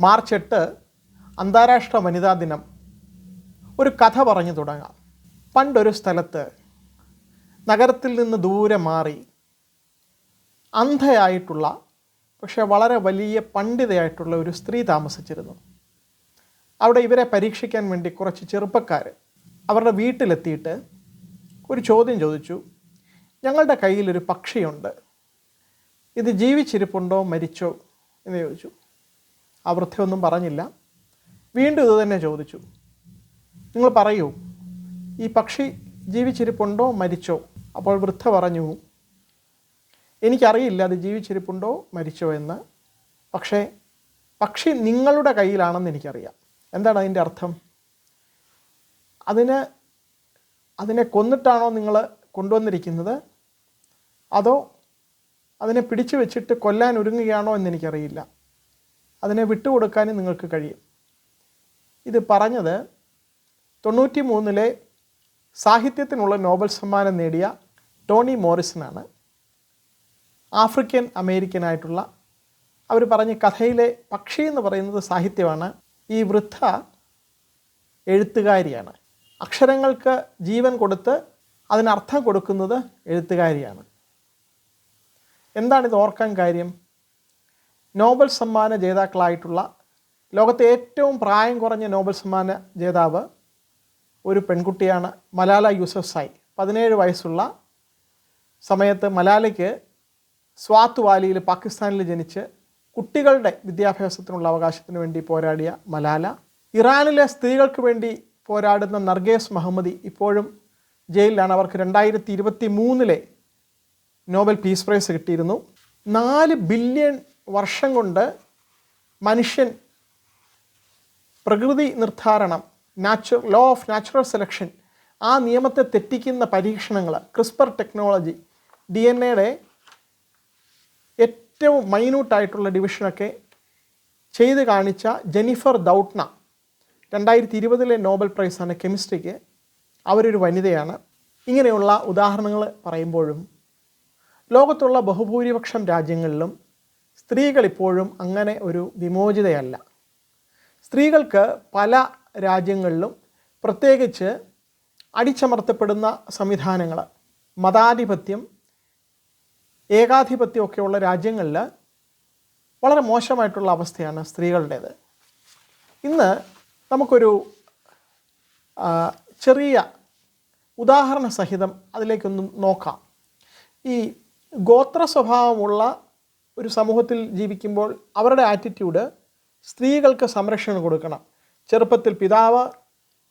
March എട്ട് അന്താരാഷ്ട്ര വനിതാ ദിനം. ഒരു കഥ പറഞ്ഞു തുടങ്ങാം. പണ്ടൊരു സ്ഥലത്ത് നഗരത്തിൽ നിന്ന് ദൂരെ മാറി അന്ധയായിട്ടുള്ള പക്ഷേ വളരെ വലിയ പണ്ഡിതയായിട്ടുള്ള ഒരു സ്ത്രീ താമസിച്ചിരുന്നു. അവിടെ ഇവരെ പരീക്ഷിക്കാൻ വേണ്ടി കുറച്ച് ചെറുപ്പക്കാർ അവരുടെ വീട്ടിലെത്തിയിട്ട് ഒരു ചോദ്യം ചോദിച്ചു. ഞങ്ങളുടെ കയ്യിലൊരു പക്ഷിയുണ്ട്. ഇത് ജീവിച്ചിരിപ്പുണ്ടോ മരിച്ചോ? എന്ന് ചോദിച്ചു. ആ വൃദ്ധയൊന്നും പറഞ്ഞില്ല. വീണ്ടും ഇത് തന്നെ ചോദിച്ചു. നിങ്ങൾ പറയൂ ഈ പക്ഷി ജീവിച്ചിരിപ്പുണ്ടോ മരിച്ചോ? അപ്പോൾ വൃദ്ധ പറഞ്ഞു എനിക്കറിയില്ല അത് ജീവിച്ചിരിപ്പുണ്ടോ മരിച്ചോ എന്ന്. പക്ഷേ പക്ഷി നിങ്ങളുടെ കയ്യിലാണെന്ന് എനിക്കറിയാം. എന്താണ് അതിന്റെ അർത്ഥം? അതിന് അതിനെ കൊന്നിട്ടാണോ നിങ്ങൾ കൊണ്ടുവന്നിരിക്കുന്നത്? അതോ അതിനെ പിടിച്ചു വെച്ചിട്ട് കൊല്ലാൻ ഒരുങ്ങുകയാണോ എന്ന് എനിക്കറിയില്ല. അതിനെ വിട്ടുകൊടുക്കാനും നിങ്ങൾക്ക് കഴിയും. ഇത് പറഞ്ഞത് തൊണ്ണൂറ്റി മൂന്നിലെ സാഹിത്യത്തിനുള്ള നോബൽ സമ്മാനം നേടിയ ടോണി മോറിസനാണ് ആഫ്രിക്കൻ അമേരിക്കനായിട്ടുള്ള അവർ പറഞ്ഞ കഥയിലെ പക്ഷി എന്ന് പറയുന്നത് സാഹിത്യമാണ്. ഈ വൃദ്ധ എഴുത്തുകാരിയാണ്. അക്ഷരങ്ങൾക്ക് ജീവൻ കൊടുത്ത് അതിനർത്ഥം കൊടുക്കുന്നത് എഴുത്തുകാരിയാണ്. എന്താണിത് ഓർക്കാൻ കാര്യം? നോബൽ സമ്മാന ജേതാക്കളായിട്ടുള്ള ലോകത്തെ ഏറ്റവും പ്രായം കുറഞ്ഞ നോബൽ സമ്മാന ജേതാവ് ഒരു പെൺകുട്ടിയാണ് മലാല യൂസഫ്സായി പതിനേഴ് വയസ്സുള്ള സമയത്ത് മലാലയ്ക്ക് സ്വാത്ത് വാലിയിൽ പാകിസ്ഥാനിൽ ജനിച്ച് കുട്ടികളുടെ വിദ്യാഭ്യാസത്തിനുള്ള അവകാശത്തിന് വേണ്ടി പോരാടിയ മലാല ഇറാനിലെ സ്ത്രീകൾക്ക് വേണ്ടി പോരാടുന്ന നർഗേസ് മുഹമ്മദി ഇപ്പോഴും ജയിലിലാണ്. അവർക്ക് രണ്ടായിരത്തി ഇരുപത്തി മൂന്നിലെ നോബൽ പീസ് പ്രൈസ് കിട്ടിയിരുന്നു. നാല് ബില്യൺ വർഷം കൊണ്ട് മനുഷ്യൻ പ്രകൃതി നിർദ്ധാരണം natural law of natural selection ആ നിയമത്തെ തെറ്റിക്കുന്ന പരീക്ഷണങ്ങൾ ക്രിസ്പർ ടെക്നോളജി ഡി എൻ എയുടെ ഏറ്റവും മൈന്യൂട്ടായിട്ടുള്ള ഡിവിഷനൊക്കെ ചെയ്ത് കാണിച്ച ജെനിഫർ ദൗട്ട്ന രണ്ടായിരത്തി ഇരുപതിലെ നോബൽ പ്രൈസാണ് കെമിസ്ട്രിക്ക്. അവരൊരു വനിതയാണ്. ഇങ്ങനെയുള്ള ഉദാഹരണങ്ങൾ പറയുമ്പോഴും ലോകത്തുള്ള ബഹുഭൂരിപക്ഷം രാജ്യങ്ങളിലും സ്ത്രീകൾ ഇപ്പോഴും അങ്ങനെ ഒരു വിമോചിതയല്ല. സ്ത്രീകൾക്ക് പല രാജ്യങ്ങളിലും പ്രത്യേകിച്ച് അടിച്ചമർത്തപ്പെടുന്ന സംവിധാനങ്ങൾ മതാധിപത്യം ഏകാധിപത്യമൊക്കെയുള്ള രാജ്യങ്ങളിൽ വളരെ മോശമായിട്ടുള്ള അവസ്ഥയാണ് സ്ത്രീകളുടേത്. ഇന്ന് നമുക്കൊരു ചെറിയ ഉദാഹരണ സഹിതം അതിലേക്കൊന്ന് നോക്കാം. ഈ ഗോത്ര സ്വഭാവമുള്ള ഒരു സമൂഹത്തിൽ ജീവിക്കുമ്പോൾ അവരുടെ ആറ്റിറ്റ്യൂഡ് സ്ത്രീകൾക്ക് സംരക്ഷണം കൊടുക്കണം. ചെറുപ്പത്തിൽ പിതാവ്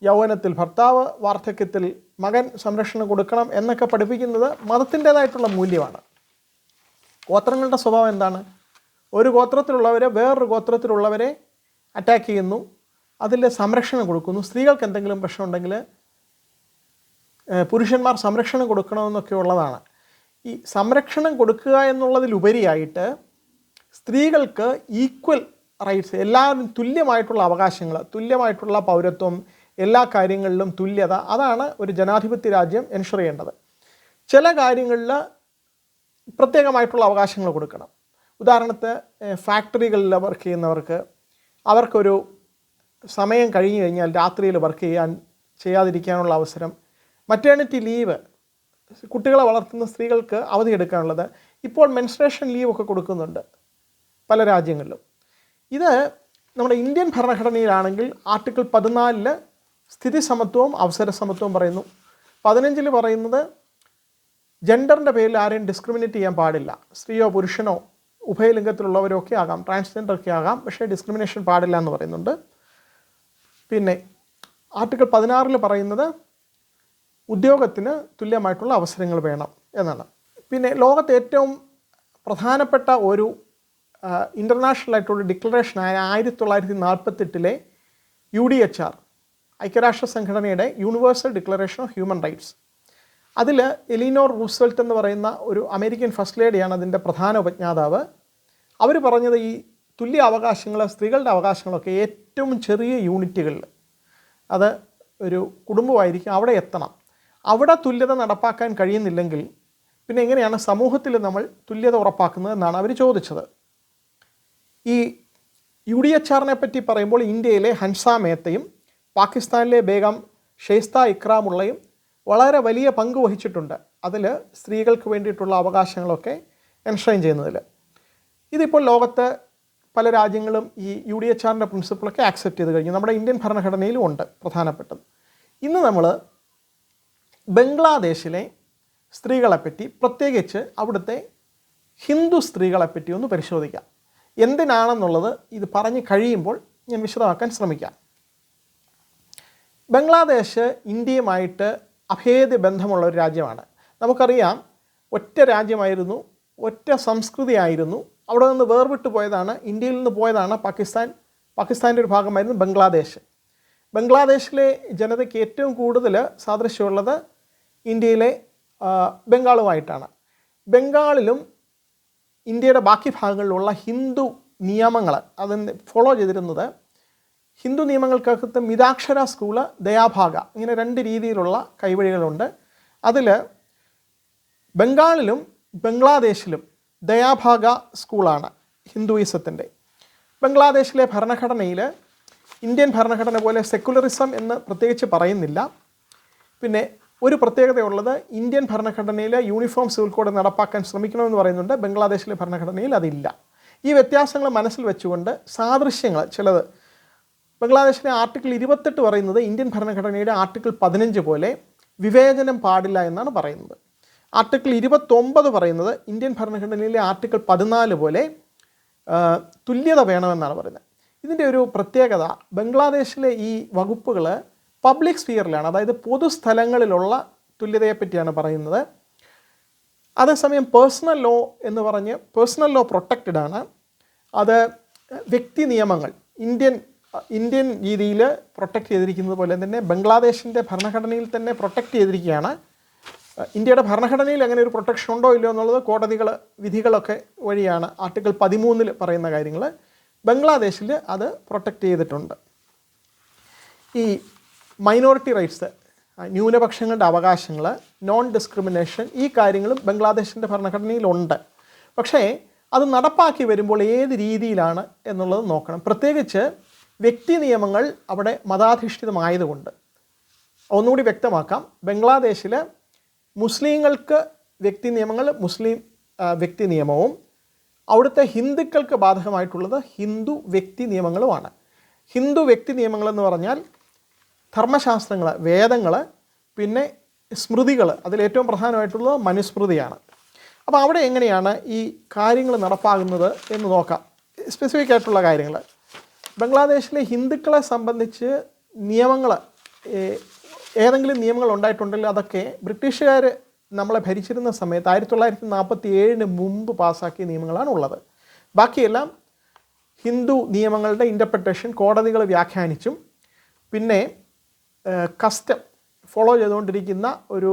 യൗവനത്തിൽ ഭർത്താവ് വാർദ്ധക്യത്തിൽ മകൻ സംരക്ഷണം കൊടുക്കണം എന്നൊക്കെ പഠിപ്പിക്കുന്നത് മതത്തിന്റേതായിട്ടുള്ള മൂല്യമാണ്. ഗോത്രങ്ങളുടെ സ്വഭാവം എന്താണ്? ഒരു ഗോത്രത്തിലുള്ളവരെ വേറൊരു ഗോത്രത്തിലുള്ളവരെ അറ്റാക്ക് ചെയ്യുന്നു. അതിൽ സംരക്ഷണം കൊടുക്കുന്നു. സ്ത്രീകൾക്ക് എന്തെങ്കിലും പ്രശ്നമുണ്ടെങ്കിൽ പുരുഷന്മാർ സംരക്ഷണം കൊടുക്കണമെന്നൊക്കെ ഉള്ളതാണ്. ഈ സംരക്ഷണം കൊടുക്കുക എന്നുള്ളതിലുപരിയായിട്ട് സ്ത്രീകൾക്ക് ഈക്വൽ റൈറ്റ്സ് എല്ലാവരും തുല്യമായിട്ടുള്ള അവകാശങ്ങൾ തുല്യമായിട്ടുള്ള പൗരത്വം എല്ലാ കാര്യങ്ങളിലും തുല്യത അതാണ് ഒരു ജനാധിപത്യ രാജ്യം എൻഷർ ചെയ്യേണ്ടത്. ചില കാര്യങ്ങളിൽ പ്രത്യേകമായിട്ടുള്ള അവകാശങ്ങൾ കൊടുക്കണം. ഉദാഹരണത്തിന് ഫാക്ടറികളിൽ വർക്ക് ചെയ്യുന്നവർക്ക് അവർക്കൊരു സമയം കഴിഞ്ഞു കഴിഞ്ഞാൽ രാത്രിയിൽ വർക്ക് ചെയ്യാൻ ചെയ്യാതിരിക്കാനുള്ള അവസരം മറ്റേണിറ്റി ലീവ് കുട്ടികളെ വളർത്തുന്ന സ്ത്രീകൾക്ക് അവധിയെടുക്കാനുള്ളത് ഇപ്പോൾ മെൻസ്ട്രേഷൻ ലീവ് ഒക്കെ കൊടുക്കുന്നുണ്ട് പല രാജ്യങ്ങളിലും. ഇത് നമ്മുടെ ഇന്ത്യൻ ഭരണഘടനയിലാണെങ്കിൽ ആർട്ടിക്കിൾ പതിനാലിൽ സ്ഥിതി സമത്വവും അവസര സമത്വവും പറയുന്നു. പതിനഞ്ചിൽ പറയുന്നത് ജെൻഡറിന്റെ പേരിൽ ആരെയും ഡിസ്ക്രിമിനേറ്റ് ചെയ്യാൻ പാടില്ല. സ്ത്രീയോ പുരുഷനോ ഉഭയലിംഗത്തിലുള്ളവരോ ഒക്കെ ആകാം ട്രാൻസ്ജെൻഡർ ഒക്കെ ആകാം പക്ഷേ ഡിസ്ക്രിമിനേഷൻ പാടില്ല എന്ന് പറയുന്നുണ്ട്. പിന്നെ ആർട്ടിക്കിൾ പതിനാറിൽ പറയുന്നത് ഉദ്യോഗത്തിന് തുല്യമായിട്ടുള്ള അവസരങ്ങൾ വേണം എന്നാണ്. പിന്നെ ലോകത്ത് ഏറ്റവും പ്രധാനപ്പെട്ട ഒരു ഇന്റർനാഷണൽ ആയിട്ടുള്ള ഡിക്ലറേഷനായ ആയിരത്തി തൊള്ളായിരത്തി നാൽപ്പത്തെട്ടിലെ യു ഡി എച്ച് ആർ ഐക്യരാഷ്ട്ര സംഘടനയുടെ universal declaration of human rights അതിൽ എലിനോർ റൂസ്വെൽറ്റ് എന്ന് പറയുന്ന ഒരു അമേരിക്കൻ ഫസ്റ്റ് ലേഡിയാണ് അതിന്റെ പ്രധാന ഉപജ്ഞാതാവ്. അവർ പറഞ്ഞത് ഈ തുല്യ അവകാശങ്ങൾ സ്ത്രീകളുടെ അവകാശങ്ങളൊക്കെ ഏറ്റവും ചെറിയ യൂണിറ്റുകളിൽ അത് ഒരു കുടുംബമായിരിക്കും അവിടെ എത്തണം. അവിടെ തുല്യത നടപ്പാക്കാൻ കഴിയുന്നില്ലെങ്കിൽ പിന്നെ എങ്ങനെയാണ് സമൂഹത്തിൽ നമ്മൾ തുല്യത ഉറപ്പാക്കുന്നത് എന്നാണ് അവർ ചോദിച്ചത്. ഈ യു ഡി എച്ച് ആറിനെ പറ്റി പറയുമ്പോൾ ഇന്ത്യയിലെ ഹൻസ മേത്തയും പാകിസ്ഥാനിലെ ബേഗം ഷെയ്സ്ത ഇക്രാമുള്ളയും വളരെ വലിയ പങ്ക് വഹിച്ചിട്ടുണ്ട്. അതിൽ സ്ത്രീകൾക്ക് വേണ്ടിയിട്ടുള്ള അവകാശങ്ങളൊക്കെ എൻഷൈൻ ചെയ്യുന്നതിൽ ഇതിപ്പോൾ ലോകത്ത് പല രാജ്യങ്ങളും ഈ യു ഡി എച്ച് ആറിന്റെ പ്രിൻസിപ്പിളൊക്കെ ആക്സെപ്റ്റ് ചെയ്ത് കഴിഞ്ഞു. നമ്മുടെ ഇന്ത്യൻ ഭരണഘടനയിലും ഉണ്ട് പ്രധാനപ്പെട്ടത്. ഇന്ന് നമ്മൾ ബംഗ്ലാദേശിലെ സ്ത്രീകളെപ്പറ്റി പ്രത്യേകിച്ച് അവിടുത്തെ ഹിന്ദു സ്ത്രീകളെപ്പറ്റി ഒന്ന് പരിശോധിക്കാം. എന്തിനാണെന്നുള്ളത് ഇത് പറഞ്ഞു കഴിയുമ്പോൾ ഞാൻ വിശദമാക്കാൻ ശ്രമിക്കാം. ബംഗ്ലാദേശ് ഇന്ത്യയുമായിട്ട് അഭേദ്യ ബന്ധമുള്ള ഒരു രാജ്യമാണ്. നമുക്കറിയാം ഒറ്റ രാജ്യമായിരുന്നു ഒറ്റ സംസ്കൃതിയായിരുന്നു. അവിടെ നിന്ന് വേർവിട്ട് പോയതാണ് ഇന്ത്യയിൽ നിന്ന് പോയതാണ് പാകിസ്ഥാൻ പാകിസ്ഥാന്റെ ഒരു ഭാഗമായിരുന്നു ബംഗ്ലാദേശ്. ബംഗ്ലാദേശിലെ ജനതയ്ക്ക് ഏറ്റവും കൂടുതൽ സാദൃശ്യമുള്ളത് ഇന്ത്യയിലെ ബംഗാളുമായിട്ടാണ്. ബംഗാളിലും ഇന്ത്യയുടെ ബാക്കി ഭാഗങ്ങളിലുള്ള ഹിന്ദു നിയമങ്ങൾ അതിന് ഫോളോ ചെയ്തിരുന്നത് ഹിന്ദു നിയമങ്ങൾക്കകത്ത് മിതാക്ഷര സ്കൂൾ ദയാഭാഗ ഇങ്ങനെ രണ്ട് രീതിയിലുള്ള കൈവഴികളുണ്ട്. അതിൽ ബംഗാളിലും ബംഗ്ലാദേശിലും ദയാഭാഗ സ്കൂളാണ് ഹിന്ദുയിസത്തിന്റെ. ബംഗ്ലാദേശിലെ ഭരണഘടനയിൽ ഇന്ത്യൻ ഭരണഘടന പോലെ സെക്കുലറിസം എന്ന് പ്രത്യേകിച്ച് പറയുന്നില്ല. പിന്നെ ഒരു പ്രത്യേകതയുള്ളത് ഇന്ത്യൻ ഭരണഘടനയിൽ യൂണിഫോം സിവിൽ കോഡ് നടപ്പാക്കാൻ ശ്രമിക്കണമെന്ന് പറയുന്നുണ്ട്. ബംഗ്ലാദേശിലെ ഭരണഘടനയിൽ അതില്ല. ഈ വ്യത്യാസങ്ങൾ മനസ്സിൽ വെച്ചുകൊണ്ട് സാദൃശ്യങ്ങൾ ചിലത് ബംഗ്ലാദേശിലെ ആർട്ടിക്കിൾ ഇരുപത്തെട്ട് പറയുന്നത് ഇന്ത്യൻ ഭരണഘടനയുടെ ആർട്ടിക്കിൾ പതിനഞ്ച് പോലെ വിവേചനം പാടില്ല എന്നാണ് പറയുന്നത്. ആർട്ടിക്കിൾ ഇരുപത്തൊമ്പത് പറയുന്നത് ഇന്ത്യൻ ഭരണഘടനയിലെ ആർട്ടിക്കിൾ പതിനാല് പോലെ തുല്യത വേണമെന്നാണ് പറയുന്നത്. ഇതിന്റെ ഒരു പ്രത്യേകത ബംഗ്ലാദേശിലെ ഈ വകുപ്പുകൾ പബ്ലിക് സ്ഫിയറിലാണ് അതായത് പൊതുസ്ഥലങ്ങളിലുള്ള തുല്യതയെപ്പറ്റിയാണ് പറയുന്നത്. അതേസമയം പേഴ്സണൽ ലോ എന്ന് പറഞ്ഞ് പേഴ്സണൽ ലോ പ്രൊട്ടക്റ്റഡ് ആണ്. അത് വ്യക്തി നിയമങ്ങൾ ഇന്ത്യൻ ഇന്ത്യൻ രീതിയിൽ പ്രൊട്ടക്റ്റ് ചെയ്തിരിക്കുന്നത് പോലെ തന്നെ ബംഗ്ലാദേശിന്റെ ഭരണഘടനയിൽ തന്നെ പ്രൊട്ടക്റ്റ് ചെയ്തിരിക്കുകയാണ്. ഇന്ത്യയുടെ ഭരണഘടനയിൽ അങ്ങനെ ഒരു പ്രൊട്ടക്ഷൻ ഉണ്ടോ ഇല്ലയോ എന്നുള്ളത് കോടതികൾ വിധികളൊക്കെ വഴിയാണ് ആർട്ടിക്കിൾ പതിമൂന്നിൽ പറയുന്ന കാര്യങ്ങൾ. ബംഗ്ലാദേശിൽ അത് പ്രൊട്ടക്റ്റ് ചെയ്തിട്ടുണ്ട്. ഈ മൈനോറിറ്റി റൈറ്റ്സ് ന്യൂനപക്ഷങ്ങളുടെ അവകാശങ്ങൾ നോൺ ഡിസ്ക്രിമിനേഷൻ ഈ കാര്യങ്ങളും ബംഗ്ലാദേശിന്റെ ഭരണഘടനയിലുണ്ട്. പക്ഷേ അത് നടപ്പാക്കി വരുമ്പോൾ ഏത് രീതിയിലാണ് എന്നുള്ളത് നോക്കണം. പ്രത്യേകിച്ച് വ്യക്തി നിയമങ്ങൾ അവിടെ മതാധിഷ്ഠിതമായതുകൊണ്ട്. ഒന്നുകൂടി വ്യക്തമാക്കാം. ബംഗ്ലാദേശിൽ മുസ്ലിങ്ങൾക്ക് വ്യക്തി നിയമങ്ങൾ മുസ്ലിം വ്യക്തി നിയമവും അവിടുത്തെ ഹിന്ദുക്കൾക്ക് ബാധകമായിട്ടുള്ളത് ഹിന്ദു വ്യക്തി നിയമങ്ങളുമാണ്. ഹിന്ദു വ്യക്തി നിയമങ്ങളെന്ന് പറഞ്ഞാൽ ധർമ്മശാസ്ത്രങ്ങൾ വേദങ്ങൾ പിന്നെ സ്മൃതികൾ അതിലേറ്റവും പ്രധാനമായിട്ടുള്ളത് മനുസ്മൃതിയാണ്. അപ്പോൾ അവിടെ എങ്ങനെയാണ് ഈ കാര്യങ്ങൾ നടപ്പാകുന്നത് എന്ന് നോക്കാം. സ്പെസിഫിക് ആയിട്ടുള്ള കാര്യങ്ങൾ ബംഗ്ലാദേശിലെ ഹിന്ദുക്കളെ സംബന്ധിച്ച് നിയമങ്ങൾ ഏതെങ്കിലും നിയമങ്ങൾ ഉണ്ടായിട്ടുണ്ടെങ്കിൽ അതൊക്കെ ബ്രിട്ടീഷുകാർ നമ്മളെ ഭരിച്ചിരുന്ന സമയത്ത് ആയിരത്തി തൊള്ളായിരത്തി നാൽപ്പത്തി ഏഴിന് മുമ്പ് പാസ്സാക്കിയ നിയമങ്ങളാണ് ഉള്ളത്. ബാക്കിയെല്ലാം ഹിന്ദു നിയമങ്ങളുടെ ഇന്റർപ്രിട്ടേഷൻ കോടതികൾ വ്യാഖ്യാനിച്ചും. പിന്നെ കസ്റ്റം ഫോളോ ചെയ്തുകൊണ്ടിരിക്കുന്ന ഒരു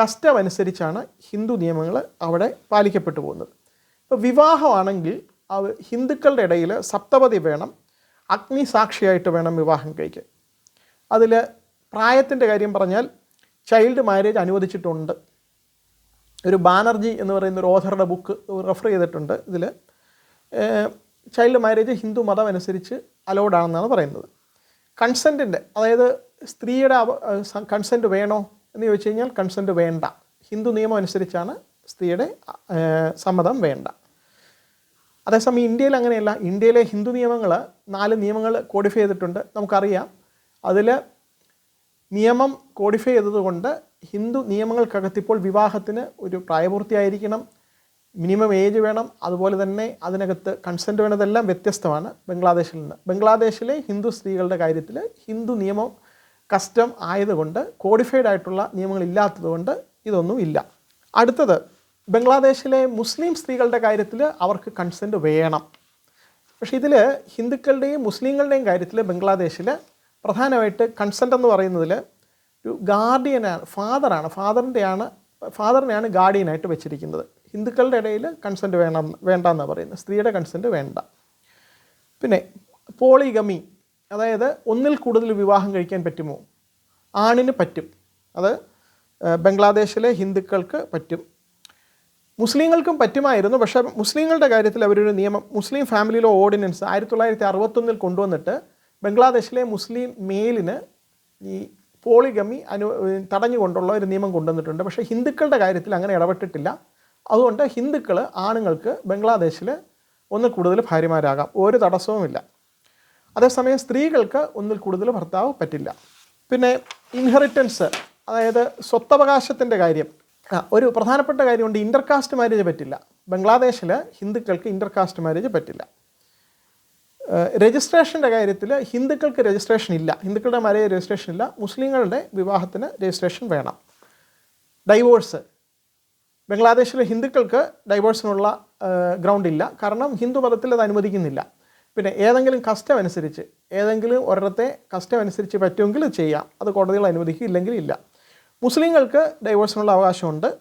കസ്റ്റം അനുസരിച്ചാണ് ഹിന്ദു നിയമങ്ങൾ അവിടെ പാലിക്കപ്പെട്ടു പോകുന്നത്. ഇപ്പോൾ വിവാഹമാണെങ്കിൽ ഹിന്ദുക്കളുടെ ഇടയിൽ സപ്തപതി വേണം അഗ്നി സാക്ഷിയായിട്ട് വേണം വിവാഹം കഴിക്കാൻ. അതിൽ പ്രായത്തിന്റെ കാര്യം പറഞ്ഞാൽ ചൈൽഡ് മാരേജ് അനുവദിച്ചിട്ടുണ്ട്. ഒരു ബാനർജി എന്ന് പറയുന്ന ഒരു ഓഥറുടെ ബുക്ക് റെഫർ ചെയ്തിട്ടുണ്ട്. ഇതിൽ ചൈൽഡ് മാരേജ് ഹിന്ദു മതം അനുസരിച്ച് അലൗഡ് ആണെന്നാണ് പറയുന്നത്. കൺസെന്റിന്റെ അതായത് സ്ത്രീയുടെ കൺസെന്റ് വേണോ എന്ന് ചോദിച്ചു കഴിഞ്ഞാൽ കൺസെന്റ് വേണ്ട. ഹിന്ദു നിയമം അനുസരിച്ചാണ് സ്ത്രീയുടെ സമ്മതം വേണ്ട. അതേസമയം ഇന്ത്യയിൽ അങ്ങനെയല്ല. ഇന്ത്യയിലെ ഹിന്ദു നിയമങ്ങൾ നാല് നിയമങ്ങൾ കോഡിഫൈ ചെയ്തിട്ടുണ്ട്. നമുക്കറിയാം. അതിൽ നിയമം കോഡിഫൈ ചെയ്തതുകൊണ്ട് ഹിന്ദു നിയമങ്ങൾക്കകത്ത് ഇപ്പോൾ വിവാഹത്തിന് ഒരു പ്രായപൂർത്തിയായിരിക്കണം. മിനിമം ഏജ് വേണം. അതുപോലെ തന്നെ അതിനകത്ത് കൺസെന്റ് വേണതെല്ലാം വ്യത്യസ്തമാണ് ബംഗ്ലാദേശിൽ നിന്ന്. ബംഗ്ലാദേശിലെ ഹിന്ദു സ്ത്രീകളുടെ കാര്യത്തിൽ ഹിന്ദു നിയമം കസ്റ്റം ആയതുകൊണ്ട് കോഡിഫൈഡ് ആയിട്ടുള്ള നിയമങ്ങൾ ഇല്ലാത്തതുകൊണ്ട് ഇതൊന്നും ഇല്ല. അടുത്തത് ബംഗ്ലാദേശിലെ മുസ്ലിം സ്ത്രീകളുടെ കാര്യത്തിൽ അവർക്ക് കൺസെന്റ് വേണം. പക്ഷേ ഇതിൽ ഹിന്ദുക്കളുടെയും മുസ്ലിങ്ങളുടെയും കാര്യത്തിൽ ബംഗ്ലാദേശിൽ പ്രധാനമായിട്ട് കൺസെന്റ് എന്ന് പറയുന്നതിൽ ഒരു ഗാർഡിയനാണ് ഫാദറാണ് ഫാദറിന്റെയാണ് ഫാദറിനെയാണ് ഗാർഡിയനായിട്ട് വെച്ചിരിക്കുന്നത്. ഹിന്ദുക്കളുടെ ഇടയിൽ കൺസെന്റ് വേണം വേണ്ട എന്ന് പറയുന്നത്. സ്ത്രീയുടെ കൺസെന്റ് വേണ്ട. പിന്നെ പോളിഗമി അതായത് ഒന്നിൽ കൂടുതൽ വിവാഹം കഴിക്കാൻ പറ്റുമോ? ആണിന് പറ്റും. അത് ബംഗ്ലാദേശിലെ ഹിന്ദുക്കൾക്ക് പറ്റും. മുസ്ലിങ്ങൾക്കും പറ്റുമായിരുന്നു. പക്ഷേ മുസ്ലിങ്ങളുടെ കാര്യത്തിൽ അവരൊരു നിയമം മുസ്ലിം ഫാമിലി ഓർഡിനൻസ് ആയിരത്തി തൊള്ളായിരത്തി അറുപത്തൊന്നിൽ കൊണ്ടുവന്നിട്ട് ബംഗ്ലാദേശിലെ മുസ്ലിം മെയിലിന് ഈ പോളിഗമി അനു തടഞ്ഞുകൊണ്ടുള്ള ഒരു നിയമം കൊണ്ടുവന്നിട്ടുണ്ട്. പക്ഷേ ഹിന്ദുക്കളുടെ കാര്യത്തിൽ അങ്ങനെ ഇടപെട്ടിട്ടില്ല. അതുകൊണ്ട് ഹിന്ദുക്കൾ ആണുങ്ങൾക്ക് ബംഗ്ലാദേശിൽ ഒന്നിൽ കൂടുതൽ ഭാര്യമാരാകാം. ഒരു തടസ്സവുമില്ല. അതേസമയം സ്ത്രീകൾക്ക് ഒന്നിൽ കൂടുതൽ ഭർത്താവ് പറ്റില്ല. പിന്നെ ഇൻഹെറിറ്റൻസ് അതായത് സ്വത്തവകാശത്തിന്റെ കാര്യം. ഒരു പ്രധാനപ്പെട്ട കാര്യമുണ്ട് ഇന്റർകാസ്റ്റ് മാരേജ് പറ്റില്ല. ബംഗ്ലാദേശിൽ ഹിന്ദുക്കൾക്ക് ഇന്റർകാസ്റ്റ് മാരേജ് പറ്റില്ല. രജിസ്ട്രേഷന്റെ കാര്യത്തിൽ ഹിന്ദുക്കൾക്ക് രജിസ്ട്രേഷൻ ഇല്ല. ഹിന്ദുക്കളുടെ മാരേജ് രജിസ്ട്രേഷൻ ഇല്ല. മുസ്ലിങ്ങളുടെ വിവാഹത്തിന് രജിസ്ട്രേഷൻ വേണം. ഡൈവോഴ്സ് ബംഗ്ലാദേശിലെ ഹിന്ദുക്കൾക്ക് ഡൈവേഴ്സിനുള്ള ഗ്രൗണ്ട് ഇല്ല. കാരണം ഹിന്ദു മതത്തിൽ അത് അനുവദിക്കുന്നില്ല. പിന്നെ ഏതെങ്കിലും കസ്റ്റം അനുസരിച്ച് ഏതെങ്കിലും ഒരിടത്തെ കസ്റ്റം അനുസരിച്ച് പറ്റുമെങ്കിൽ ചെയ്യാം. അത് കോടതികൾ അനുവദിക്കുക ഇല്ലെങ്കിൽ ഇല്ല. മുസ്ലിങ്ങൾക്ക് ഡൈവേഴ്സിനുള്ള അവകാശമുണ്ട്.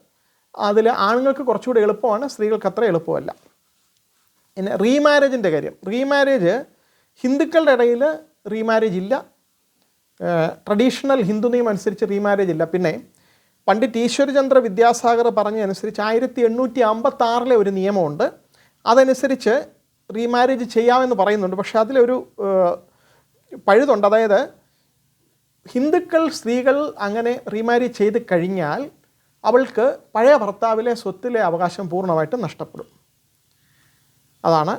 അതിൽ ആണുങ്ങൾക്ക് കുറച്ചുകൂടി എളുപ്പമാണ് സ്ത്രീകൾക്ക് അത്ര എളുപ്പമല്ല. പിന്നെ റീമാരേജിന്റെ കാര്യം. റീമാരേജ് ഹിന്ദുക്കളുടെ ഇടയിൽ റീമാരേജ് ഇല്ല. ട്രഡീഷണൽ ഹിന്ദു നിയമം അനുസരിച്ച് റീമാരേജ് ഇല്ല. പിന്നെ പണ്ഡിറ്റ് ഈശ്വരചന്ദ്ര വിദ്യാസാഗർ പറഞ്ഞതനുസരിച്ച് ആയിരത്തി എണ്ണൂറ്റി അമ്പത്തി ആറിലെ ഒരു നിയമമുണ്ട്. അതനുസരിച്ച് റീമാരേജ് ചെയ്യാമെന്ന് പറയുന്നുണ്ട്. പക്ഷേ അതിലൊരു പഴുതുണ്ട്. അതായത് ഹിന്ദുക്കൾ സ്ത്രീകൾ അങ്ങനെ റീമാരേജ് ചെയ്ത് കഴിഞ്ഞാൽ അവൾക്ക് പഴയ ഭർത്താവിലെ സ്വത്തിലെ അവകാശം പൂർണമായിട്ടും നഷ്ടപ്പെടും. അതാണ്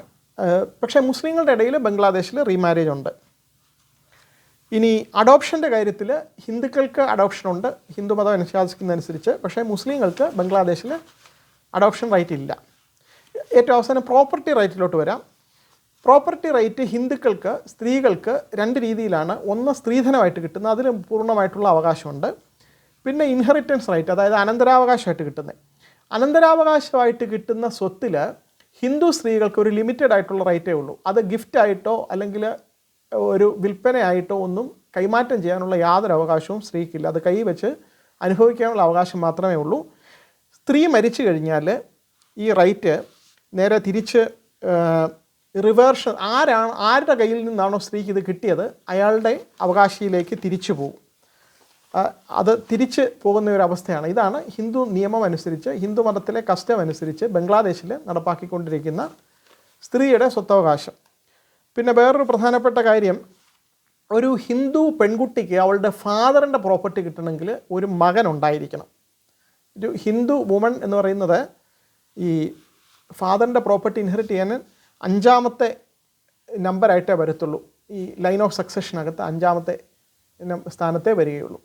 പക്ഷേ മുസ്ലിങ്ങളുടെ ഇടയിൽ ബംഗ്ലാദേശിൽ റീമാരേജ് ഉണ്ട്. ഇനി അഡോപ്ഷന്റെ കാര്യത്തിൽ ഹിന്ദുക്കൾക്ക് അഡോപ്ഷൻ ഉണ്ട്. ഹിന്ദു മതം അനുശാസിക്കുന്നതനുസരിച്ച്. പക്ഷേ മുസ്ലിങ്ങൾക്ക് ബംഗ്ലാദേശിൽ അഡോപ്ഷൻ റൈറ്റ് ഇല്ല. ഏറ്റവും അവസാനം പ്രോപ്പർട്ടി റൈറ്റിലോട്ട് വരാം. പ്രോപ്പർട്ടി റൈറ്റ് ഹിന്ദുക്കൾക്ക് സ്ത്രീകൾക്ക് രണ്ട് രീതിയിലാണ് ഒന്ന് സ്ത്രീധനമായിട്ട് കിട്ടുന്നത്. അതിന് പൂർണമായിട്ടുള്ള അവകാശമുണ്ട്. പിന്നെ ഇൻഹെറിറ്റൻസ് റൈറ്റ് അതായത് അനന്തരാവകാശമായിട്ട് കിട്ടുന്നത്. അനന്തരാവകാശമായിട്ട് കിട്ടുന്ന സ്വത്തിൽ ഹിന്ദു സ്ത്രീകൾക്ക് ഒരു ലിമിറ്റഡ് ആയിട്ടുള്ള റൈറ്റേ ഉള്ളൂ. അത് ഗിഫ്റ്റായിട്ടോ അല്ലെങ്കിൽ ഒരു വിൽപ്പനയായിട്ടോ ഒന്നും കൈമാറ്റം ചെയ്യാനുള്ള യാതൊരു അവകാശവും സ്ത്രീക്കില്ല. അത് കൈവച്ച് അനുഭവിക്കാനുള്ള അവകാശം മാത്രമേ ഉള്ളൂ. സ്ത്രീ മരിച്ചു കഴിഞ്ഞാൽ ഈ റൈറ്റ് നേരെ തിരിച്ച് റിവേർഷൻ ആരാണ് ആരുടെ കയ്യിൽ നിന്നാണോ സ്ത്രീക്ക് ഇത് കിട്ടിയത്? അയാളുടെ അവകാശിയിലേക്ക് തിരിച്ചു പോകും അത് തിരിച്ച് പോകുന്ന ഒരു അവസ്ഥയാണ്. ഇതാണ് ഹിന്ദു നിയമം അനുസരിച്ച് ഹിന്ദു മതത്തിലെ കസ്റ്റം അനുസരിച്ച് ബംഗ്ലാദേശിൽ നടപ്പാക്കിക്കൊണ്ടിരിക്കുന്ന സ്ത്രീയുടെ സ്വത്തവകാശം. പിന്നെ വേറൊരു പ്രധാനപ്പെട്ട കാര്യം ഒരു ഹിന്ദു പെൺകുട്ടിക്ക് അവളുടെ ഫാദറിന്റെ പ്രോപ്പർട്ടി കിട്ടണമെങ്കിൽ ഒരു മകൻ ഉണ്ടായിരിക്കണം. ഒരു ഹിന്ദു വുമൺ എന്ന് പറയുന്നത് ഈ ഫാദറിന്റെ പ്രോപ്പർട്ടി ഇൻഹെറിറ്റ് ചെയ്യാൻ അഞ്ചാമത്തെ നമ്പറായിട്ടേ വരത്തുള്ളൂ. ഈ ലൈൻ ഓഫ് സക്സഷനകത്ത് അഞ്ചാമത്തെ സ്ഥാനത്തേ വരികയുള്ളൂ.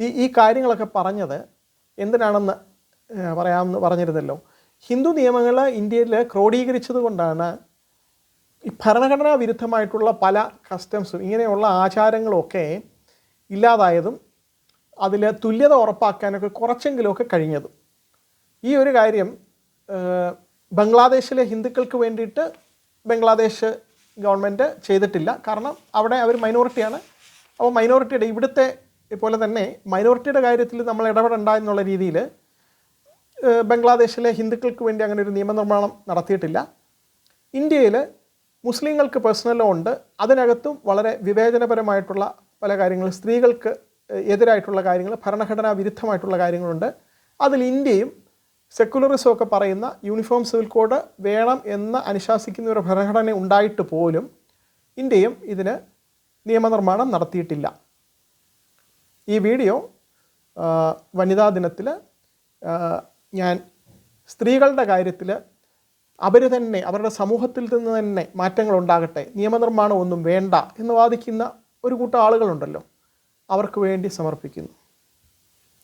ഈ ഈ കാര്യങ്ങളൊക്കെ പറഞ്ഞത് എന്തിനാണെന്ന് പറയാമെന്ന് പറഞ്ഞിരുന്നല്ലോ. ഹിന്ദു നിയമങ്ങൾ ഇന്ത്യയിൽ ക്രോഡീകരിച്ചത് കൊണ്ടാണ് ഭരണഘടനാ വിരുദ്ധമായിട്ടുള്ള പല കസ്റ്റംസും ഇങ്ങനെയുള്ള ആചാരങ്ങളൊക്കെ ഇല്ലാതായതും അതിൽ തുല്യത ഉറപ്പാക്കാനൊക്കെ കുറച്ചെങ്കിലുമൊക്കെ കഴിഞ്ഞതും. ഈ ഒരു കാര്യം ബംഗ്ലാദേശിലെ ഹിന്ദുക്കൾക്ക് വേണ്ടിയിട്ട് ബംഗ്ലാദേശ് ഗവൺമെന്റ് ചെയ്തിട്ടില്ല. കാരണം അവിടെ അവർ മൈനോറിറ്റിയാണ് അപ്പോൾ മൈനോറിറ്റിയുടെ ഇവിടുത്തെ പോലെ തന്നെ മൈനോറിറ്റിയുടെ കാര്യത്തിൽ നമ്മൾ ഇടപെടണ്ട എന്നുള്ള രീതിയിൽ ബംഗ്ലാദേശിലെ ഹിന്ദുക്കൾക്ക് വേണ്ടി അങ്ങനെ ഒരു നിയമനിർമ്മാണം നടത്തിയിട്ടില്ല. ഇന്ത്യയിൽ മുസ്ലിങ്ങൾക്ക് പേഴ്സണൽ ലോ ഉണ്ട്. അതിനകത്തും വളരെ വിവേചനപരമായിട്ടുള്ള പല കാര്യങ്ങൾ സ്ത്രീകൾക്ക് എതിരായിട്ടുള്ള കാര്യങ്ങൾ ഭരണഘടനാ വിരുദ്ധമായിട്ടുള്ള കാര്യങ്ങളുണ്ട്. അതിൽ ഇന്ത്യയും സെക്കുലറിസം ഒക്കെ പറയുന്ന യൂണിഫോം സിവിൽ കോഡ് വേണം എന്ന് അനുശാസിക്കുന്ന ഒരു ഭരണഘടന ഉണ്ടായിട്ട് പോലും ഇന്ത്യയും ഇതിന് നിയമനിർമ്മാണം നടത്തിയിട്ടില്ല. ഈ വീഡിയോ വനിതാ ദിനത്തിൽ ഞാൻ സ്ത്രീകളുടെ കാര്യത്തിൽ അവർ തന്നെ അവരുടെ സമൂഹത്തിൽ നിന്ന് തന്നെ മാറ്റങ്ങൾ ഉണ്ടാകട്ടെ നിയമനിർമ്മാണം ഒന്നും വേണ്ട എന്ന് വാദിക്കുന്ന ഒരു കൂട്ടം ആളുകളുണ്ടല്ലോ അവർക്ക് വേണ്ടി സമർപ്പിക്കുന്നു.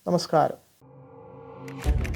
നമസ്കാരം.